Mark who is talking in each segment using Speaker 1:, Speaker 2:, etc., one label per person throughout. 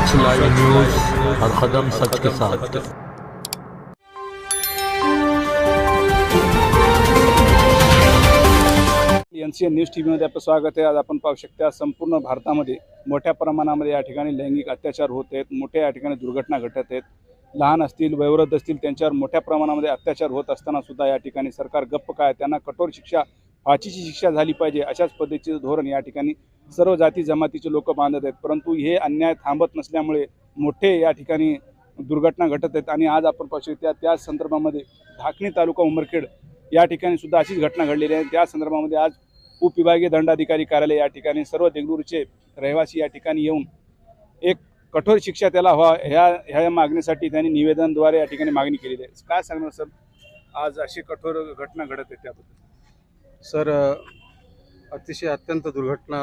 Speaker 1: सच live news हर कदम सच के साथ।
Speaker 2: N C N news T व्हीमध्ये आपलं स्वागत आहे. आज आपण पाहू शकता संपूर्ण भारतामध्ये मोठ्या प्रमाणामध्ये या ठिकाणी लैंगिक अत्याचार होत आहेत. मोठ्या या ठिकाणी दुर्घटना घटत आहेत. लहान असतील वयोवृद्ध असतील त्यांच्यावर मोठ्या प्रमाणामध्ये अत्याचार होत असताना सुद्धा या ठिकाणी सरकार गप्प काय त्यांना कठोर शिक्षा फाशीची शिक्षा झाली पाहिजे अशाच पद्धतीचं धोरण या ठिकाणी सर्व जाती जमातीचे लोक बांधत आहेत. परंतु हे अन्याय थांबत नसल्यामुळे मोठे या ठिकाणी दुर्घटना घटत आहेत आणि आज आपण पाहू त्या त्याच संदर्भामध्ये ढाकणी तालुका उमरखेड या ठिकाणी सुद्धा अशीच घटना घडलेली आहे. त्या संदर्भामध्ये आज उपविभागीय दंडाधिकारी कार्यालय या ठिकाणी सर्व देगलूरचे रहिवासी या ठिकाणी येऊन एक कठोर शिक्षा त्याला व्हा ह्या ह्या मागणीसाठी त्यांनी निवेदनद्वारे या ठिकाणी मागणी केलेली आहे. काय सांगणार सर? आज अशी कठोर घटना घडत आहे त्याबद्दल.
Speaker 3: सर अतिशय अत्यंत दुर्घटना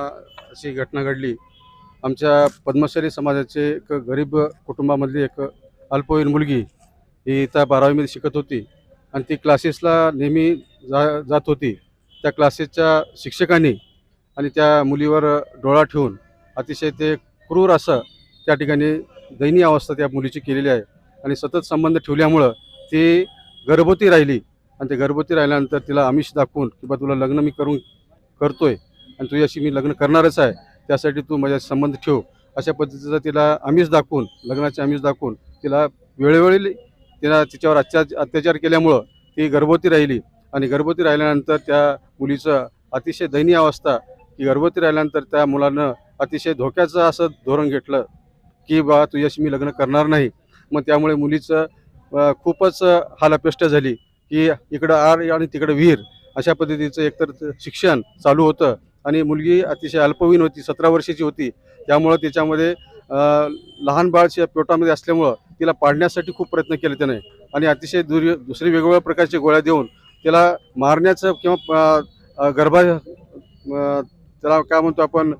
Speaker 3: अशी घटना घडली. आमच्या पद्मश्री समाजाचे एक गरीब कुटुंबामधली एक अल्पवयीन मुलगी ही इथं बारावीमध्ये शिकत होती आणि ती क्लासेसला नेहमी जा जात होती. त्या क्लासेसच्या शिक्षकांनी आणि त्या मुलीवर डोळा ठेवून अतिशय ते क्रूर असं त्या ठिकाणी दयनीय अवस्था त्या मुलीची केलेली आहे. आणि सतत संबंध ठेवल्यामुळं ती गर्भवती राहिली. आणि ते गर्भवती राहिल्यानंतर तिला आमिष दाखवून की बा तुला लग्न मी करून करतोय आणि तुझ्याशी मी लग्न करणारच आहे त्यासाठी तू माझ्या संबंध ठेव. अशा पद्धतीचं तिला आमिष दाखवून लग्नाचे आमिष दाखवून तिला वेळोवेळी तिला तिच्यावर अत्याचार अत्याचार केल्यामुळं ती गर्भवती राहिली. आणि गर्भवती राहिल्यानंतर त्या मुलीचं अतिशय दयनीय अवस्था की गर्भवती राहिल्यानंतर त्या मुलानं अतिशय धोक्याचं असं धोरण घेतलं की बा तुझ्याशी मी लग्न करणार नाही. मग त्यामुळे मुलीचं खूपच हालापेष्ट झाली. की इकडं आर आणि तिकडं विहीर अशा पद्धतीचं एकतर शिक्षण चालू होतं. आणि मुलगी अतिशय अल्पवयीन होती सतरा वर्षाची होती. त्यामुळं त्याच्यामध्ये लहान बाळच्या पोटामध्ये असल्यामुळं तिला पाडण्यासाठी खूप प्रयत्न केले त्याने. आणि अतिशय दुर दुसरी वेगवेगळ्या प्रकारच्या गोळ्या देऊन त्याला मारण्याचं किंवा गर्भा त्याला काय म्हणतो आपण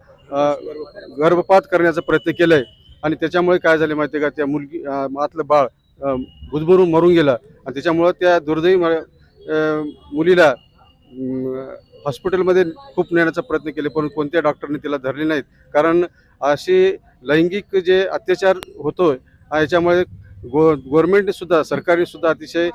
Speaker 3: गर्भपात करण्याचा प्रयत्न केला आहे आणि त्याच्यामुळे काय झाले माहिती आहे का त्या मुलगी आतलं बाळ भुजभरून मरून गेलं. आणि त्याच्यामुळं त्या दुर्दैवी मुलीला हॉस्पिटलमध्ये खूप नेण्याचा प्रयत्न केले पण कोणत्या डॉक्टरने तिला धरले नाहीत. कारण असे लैंगिक जे अत्याचार होतो याच्यामुळे गो गव्हर्मेंटसुद्धा सरकारीसुद्धा अतिशय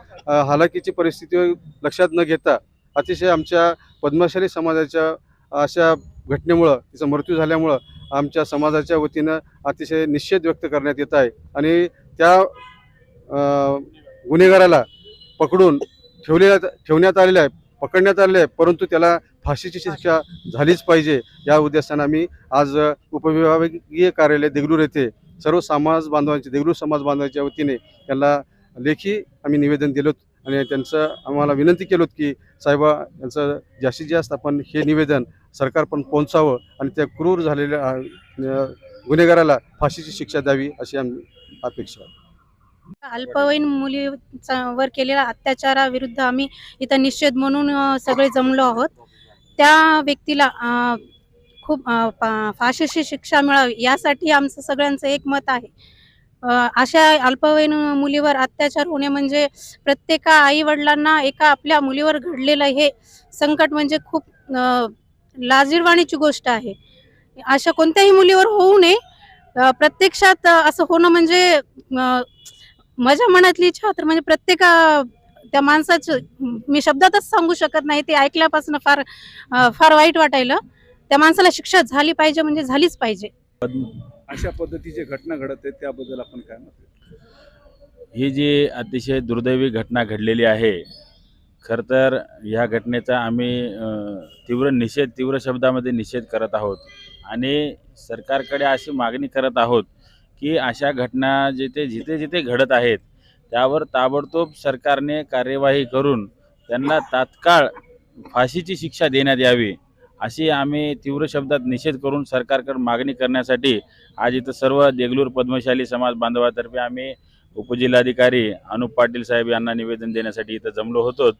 Speaker 3: हालाकीची परिस्थिती लक्षात न घेता अतिशय आमच्या पद्मशाली समाजाच्या अशा घटनेमुळं तिचा मृत्यू झाल्यामुळं आमच्या समाजाच्या वतीनं अतिशय निषेध व्यक्त करण्यात येत आहे. आणि त्या गुन्हेगाराला पकडून ठेवलेल्या ठेवण्यात आलेलं आहे पकडण्यात आलेलं आहे परंतु त्याला फाशीची शिक्षा झालीच पाहिजे या उद्देशानं आम्ही आज उपविभागीय कार्यालय देगलूर येथे सर्व समाज बांधवांचे देगलूर समाज बांधवांच्या वतीने त्यांना लेखी आम्ही निवेदन दिलोत आणि त्यांचं आम्हाला विनंती केलोत की साहेबा यांचं जास्तीत जास्त आपण हे निवेदन सरकार पण पोहोचावं आणि त्या क्रूर झालेल्या गुन्हेगाराला फाशीची शिक्षा द्यावी अशी आम्ही अपेक्षा आहे.
Speaker 4: अल्पवयीन मुलीवर वर केलेल्या अत्याचाराविरुद्ध आम्ही इथं निषेध म्हणून सगळे जमलो आहोत. त्या व्यक्तीला खूप फाशीची शिक्षा मिळावी यासाठी आमचं सगळ्यांचं एक मत आहे अशा अल्पवयीन मुलीवर अत्याचार होणे म्हणजे प्रत्येका आई वडिलांना एका आपल्या मुलीवर घडलेलं हे संकट म्हणजे खूप लाजीरवाणीची लाजिरवाणीची गोष्ट आहे. अशा कोणत्याही मुलीवर होऊ नये. प्रत्यक्षात असं होणं म्हणजे माझ्या मनातली इच्छा तर म्हणजे प्रत्येक त्या माणसाचं मी शब्दातच सांगू शकत नाही ते ऐकल्यापासून फार फार वाईट वाटायलं. त्या माणसाला शिक्षा झाली पाहिजे म्हणजे झालीच पाहिजे.
Speaker 2: अशा पद्धतीची घटना घडत आहेत त्याबद्दल आपण काय मत आहे?
Speaker 5: ही जी अतिशय दुर्दैवी घटना घडलेली आहे खरं तर ह्या घटनेचा आम्ही तीव्र निषेध तीव्र शब्दामध्ये निषेध करत आहोत. आणि सरकारकडे अशी मागणी करत आहोत की अशा घटना जिथे जिथे जिथे घडत आहेत त्यावर ताबडतोब सरकारने कार्यवाही करून त्यांना तात्काळ फाशीची शिक्षा देण्यात यावी अशी आम्ही तीव्र शब्दात निषेध करून सरकारकडे मागणी करण्यासाठी आज इथं सर्व देगलूर पद्मशाली समाज बांधवातर्फे आम्ही उपजिल्हाधिकारी अनुप पाटील साहेब यांना निवेदन देण्यासाठी इथं जमलो होतो.